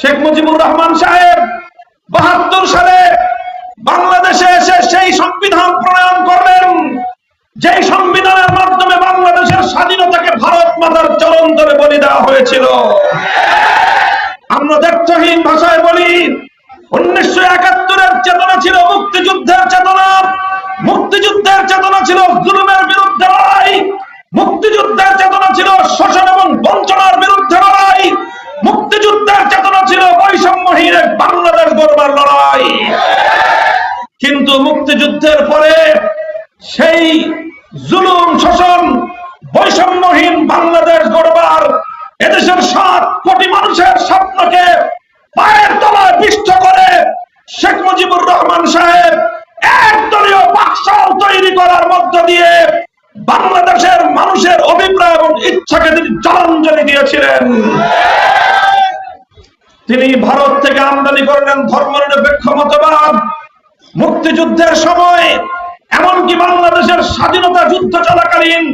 শেখ মুজিবুর রহমান সাহেব বাহাত্তর সালে বাংলাদেশে এসে সেই সংবিধান প্রণয়ন করলেন, যেই সংবিধানের মাধ্যমে বাংলাদেশের স্বাধীনতাকে ভারত মাতার চরণ ধরে বলি দেওয়া হয়েছিল। আমরা দ্ব্যর্থহীন ভাষায় বলি, উনিশশো একাত্তরের চেতনা ছিল মুক্তিযুদ্ধের চেতনা মুক্তিযুদ্ধের চেতনা ছিল জুলুমের বিরুদ্ধে লড়াই, মুক্তিযুদ্ধের চেতনা ছিল শোষণ এবং বঞ্চনার বিরুদ্ধে লড়াই। বৈষম্যহীন বাংলাদেশ গড়বার লড়াই। কিন্তু মুক্তিযুদ্ধের পরে সেই জুলুম, শোষণ, বৈষম্যহীন বাংলাদেশ গড়বার এদেশের সাত কোটি মানুষের স্বপ্নকে পায়ের তলায় পিষ্ট করে শেখ মুজিবুর রহমান সাহেব একদলীয় বাকশাল তৈরি করার মধ্য দিয়ে বাংলাদেশের মানুষের অভিপ্রায় এবং ইচ্ছাকে তিনি জলাঞ্জলি দিয়েছিলেন। তিনি ভারত থেকে আমদানি করলেন ধর্মনিরপেক্ষ মতবাদ। মুক্তিযুদ্ধের সময় এমনকি বাংলাদেশের স্বাধীনতা যুদ্ধ চলাকালীন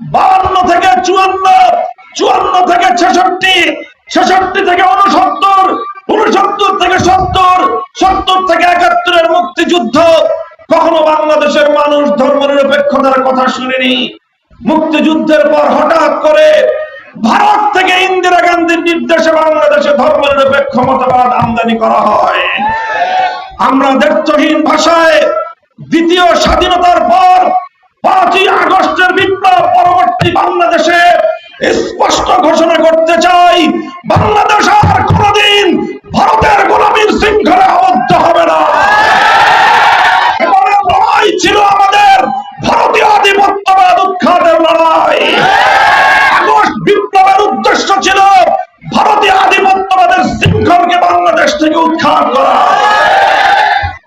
বান্ন থেকে চুয়ান্ন চুয়ান্ন থেকে ছেষট্টি ছেষট্টি থেকে উনসত্তর উনসত্তর থেকে সত্তর সত্তর থেকে একাত্তরের মুক্তিযুদ্ধ। কখনো বাংলাদেশের মানুষ ধর্মনিরপেক্ষতার কথা শুনেনি। মুক্তিযুদ্ধের পর হঠাৎ করে ভারত থেকে ইন্দিরা গান্ধীর নির্দেশে বাংলাদেশে ধর্ম নিরপেক্ষ মতবাদ আমদানি করা হয়। আমরা দ্ব্যর্থহীন ভাষায় দ্বিতীয় স্বাধীনতার পর পাঁচই আগস্টের বিপ্লব পরবর্তী বাংলাদেশে স্পষ্ট ঘোষণা করতে চাই, বাংলাদেশ আর কোনদিন ভারতের গোলামীর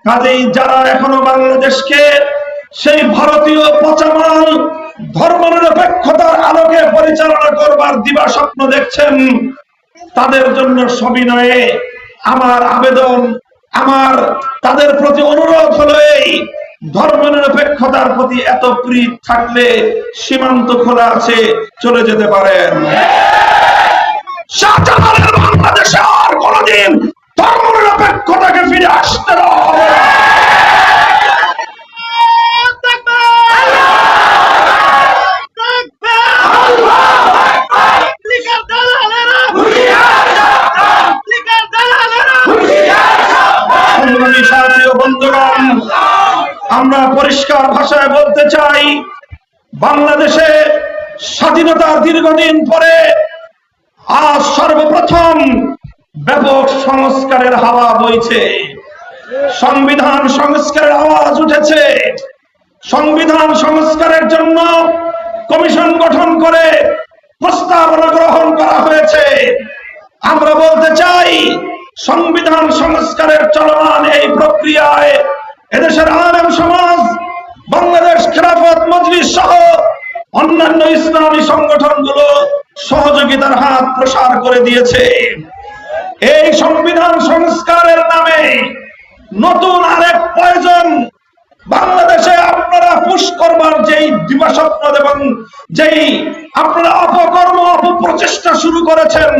কাজেই যারা এখনও বাংলাদেশকে সেই ভারতীয় পচামাল ধর্মনিরপেক্ষতার আলোকে পরিচালনা করবার দিবা স্বপ্ন দেখছেন, তাদের জন্য সবিনয়ে আমার আবেদন, আমার তাদের প্রতি অনুরোধ হলো এই ধর্ম নিরপেক্ষতার প্রতি এত প্রীত থাকলে সীমান্ত খোলা আছে, চলে যেতে পারেন। আমরা পরিষ্কার ভাষায় বলতে চাই, বাংলাদেশে স্বাধীনতার দীর্ঘদিন পরে আজ সর্বপ্রথম ব্যাপক সংস্কারের হাওয়া বইছে। সংবিধান সংস্কারের আওয়াজ উঠেছে। সংবিধান সংস্কারের জন্য কমিশন গঠন করে প্রস্তাবনা গ্রহণ করা হয়েছে। আমরা বলতে চাই, সংবিধান সংস্কারের চলমান এই প্রক্রিয়ায় অন্যান্য ইসলামী সংগঠনগুলো সহযোগিতার হাত প্রসার করে দিয়েছে। এই সংবিধান সংস্কারের নামে নতুন আরেক প্রয়োজন। বাংলাদেশে আপনারা পুশ করবার যেই দিবাস্বপ্ন এবং যেই আপনারা অপকর্ম, অপপ্রচেষ্টা শুরু করেছেন,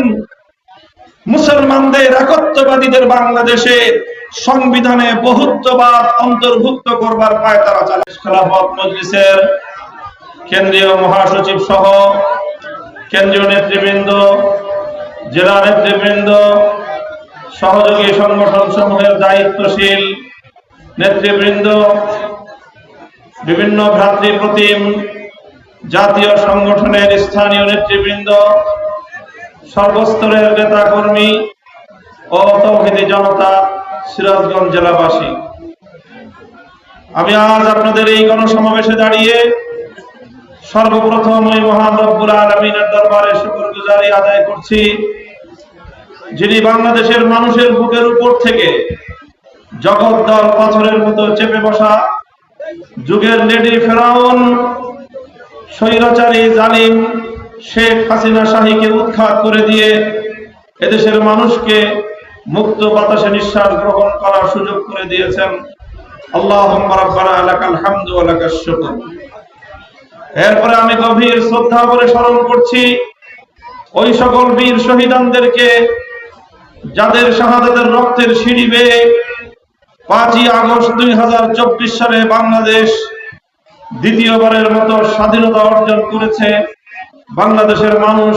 মুসলমানদের, একত্ববাদীদের বাংলাদেশে সংবিধানে বহুত্ববাদ অন্তর্ভুক্ত করবার পায় তারা চালিশ খেলাফত মজলিসের কেন্দ্রীয় মহাসচিব সহ কেন্দ্রীয় নেতৃবৃন্দ, জেলা নেতৃবৃন্দ, সহযোগী সংগঠন সমূহের দায়িত্বশীল নেতৃবৃন্দ, বিভিন্ন ভ্রাতৃপ্রতিম জাতীয় সংগঠনের স্থানীয় নেতৃবৃন্দ, সর্বস্তরের নেতা কর্মী ও তৌহিদি জনতা সিরাজগঞ্জ জেলাবাসী। আমি আজ আপনাদের এই গণসমাবেশে দাঁড়িয়ে সর্বপ্রথম ওই মহান রব্বুল আলমিনের দরবারে শুকর গুজারি আদায় করছি। যিনি বাংলাদেশের মানুষের বুকের উপর থেকে জগদ্দল পাথরের মতো চেপে বসা যুগের লেডি ফেরাউন, স্বৈরাচারী জালিম শেখ হাসিনা শাহীকে উৎখাত করে দিয়ে এদেশের মানুষকে মুক্ত বাতাসে নিঃশ্বাস গ্রহণ করার সুযোগ করে দিয়েছেন। আল্লাহ রাব্বানা লাকাল হামদু লাকাশ শুকর। এরপরে আমি গভীর শ্রদ্ধা করে স্মরণ করছি ওই সকল বীর শহীদানদেরকে, যাদের শাহাদাতের রক্তের সিঁড়ি বেয়ে পাঁচই আগস্ট দুই হাজার চব্বিশ সালে বাংলাদেশ দ্বিতীয়বারের মতো স্বাধীনতা অর্জন করেছে, বাংলাদেশের মানুষ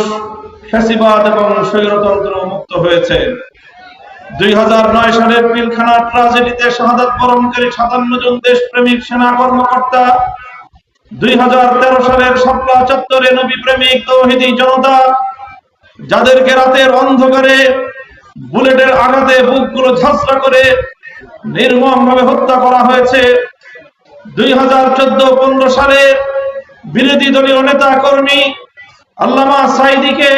ফ্যাসিবাদ এবং স্বৈরতন্ত্র মুক্ত হয়েছে। দুই হাজার নয় সালের পিলখানা ট্রাজেডিতে শাহাদাত বরণকারী সাতান্ন জন দেশপ্রেমিক সেনা কর্মকর্তা দুই হাজার তেরো সালের শাপলা চত্বরে নবী প্রেমিক তৌহিদি জনতা, যাদেরকে রাতের অন্ধকারে বুলেটের আঘাতে বুকগুলো ঝাঁসরা করে নির্মম ভাবে হত্যা করা হয়েছে, দুই হাজার চোদ্দ পনেরো সালে বিরোধী দলীয় নেতা কর্মী আল্লামা সাইদিকে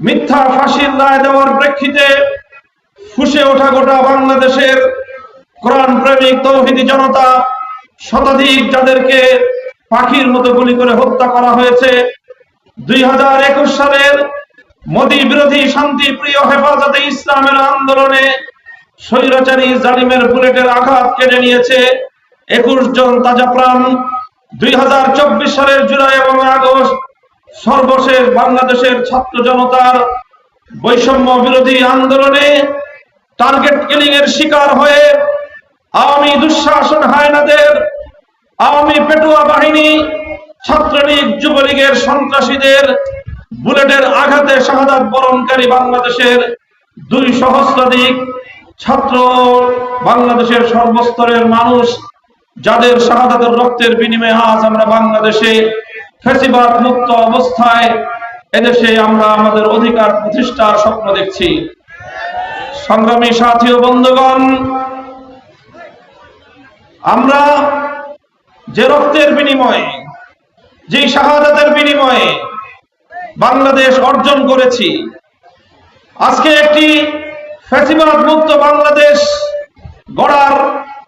মিথ্যা ফাঁসির রায় দেওয়ার প্রেক্ষিতে ফুসে ওঠা গোটা বাংলাদেশের কোরআন প্রেমিক তৌহিদি জনতা শতাধিক যাদেরকে পাখির মতো গুলি করে হত্যা করা হয়েছে। দুই হাজার একুশ সালের মোদী বিরোধী শান্তি প্রিয় হেফাজতে ইসলামের আন্দোলনে স্বৈরাচারী জালিমের বুলেটের আঘাত কেড়ে নিয়েছে একুশ জন তাজা প্রাণ। দুই হাজার চব্বিশ সালের জুলাই এবং আগস্ট সর্বশেষ বাংলাদেশের ছাত্র জনতার বৈষম্য বিরোধী আন্দোলনে টার্গেট কিলিং এর শিকার হয়ে আওয়ামী দুঃশাসন হায়নাদের আওয়ামী পেটুয়া বাহিনী ছাত্রলীগ, যুবলীগের সন্ত্রাসীদের বুলেটের আঘাতে শাহাদাত বরণকারী বাংলাদেশের দুই সহস্রাধিক ছাত্র, বাংলাদেশের সর্বস্তরের মানুষ, যাদের শাহাদাতের রক্তের বিনিময়ে আজ আমরা বাংলাদেশে ফেসিবাদ মুক্ত অবস্থায়, এদেশে আমরা আমাদের অধিকার প্রতিষ্ঠার স্বপ্ন দেখছি। সংগ্রামী সাথী ও বন্ধুগণ, আমরা যে রক্তের বিনিময়ে যে শাহাদাতের বিনিময়ে বাংলাদেশ অর্জন করেছি, আজকে একটি ফ্যাসিবাদ মুক্ত বাংলাদেশ গড়ার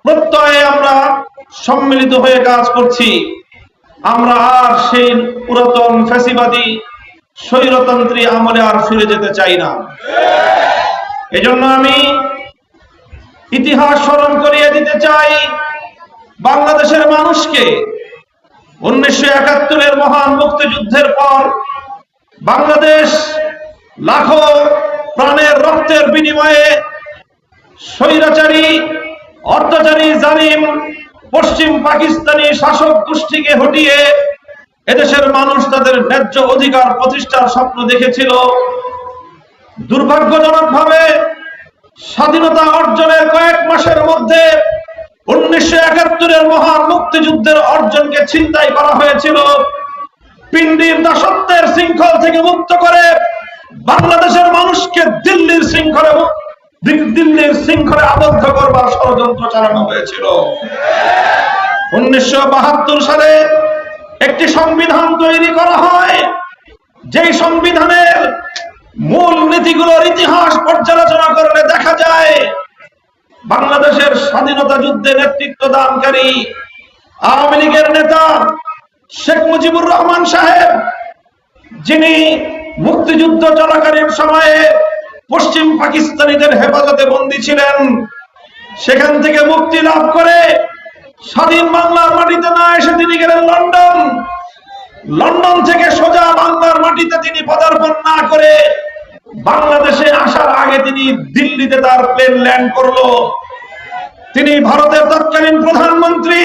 প্রত্যয়ে আমরা সম্মিলিত হয়ে কাজ করছি। আমরা আর সেই পুরাতন ফ্যাসিবাদী স্বৈরতন্ত্রী আমলে আর ফিরে যেতে চাই না। এজন্য আমি ইতিহাস স্মরণ করিয়ে দিতে চাই। বাংলাদেশের মানুষকে উনিশশো একাত্তরের মহান মুক্তিযুদ্ধের পর বাংলাদেশ লাখো প্রাণের রক্তের বিনিময়ে স্বৈরাচারী, অত্যাচারী, জালিম, পশ্চিম পাকিস্তানি শাসক গোষ্ঠীকে হটিয়ে এদেশের মানুষ তাদের ন্যায্য অধিকার প্রতিষ্ঠার স্বপ্ন দেখেছিল। দুর্ভাগ্যজনক ভাবে স্বাধীনতা অর্জনের কয়েক মাসের মধ্যে উনিশশো একাত্তরের মহান মুক্তিযুদ্ধের অর্জনকে ছিনতাই করা হয়েছিল। পিন্ডির দাসত্বের শৃঙ্খল থেকে মুক্ত করে বাংলাদেশের মানুষকে দিল্লির শৃঙ্খলে দিল্লির শৃঙ্খলে আবদ্ধ করবার ষড়যন্ত্র চালানো হয়েছিল। উনিশশো বাহাত্তর সালে একটি সংবিধান তৈরি করা হয়। যেই সংবিধানের মূল নীতিগুলোর ইতিহাস পর্যালোচনা করলে দেখা যায় বাংলাদেশের স্বাধীনতা যুদ্ধে নেতৃত্ব দানকারী আওয়ামী লীগের নেতা শেখ মুজিবুর রহমান সাহেব, যিনি মুক্তিযুদ্ধ চলাকালীন সময়ে পশ্চিম পাকিস্তানিদের হেফাজতে বন্দী ছিলেন, সেখান থেকে মুক্তি লাভ করে স্বাধীন বাংলার মাটিতে না এসে তিনি গেলেন লন্ডন। লন্ডন থেকে সোজা বাংলার মাটিতে তিনি পদার্পণ না করে বাংলাদেশে আসার আগে তিনি দিল্লিতে তার প্লেন ল্যান্ড করল। তিনি ভারতের তৎকালীন প্রধানমন্ত্রী।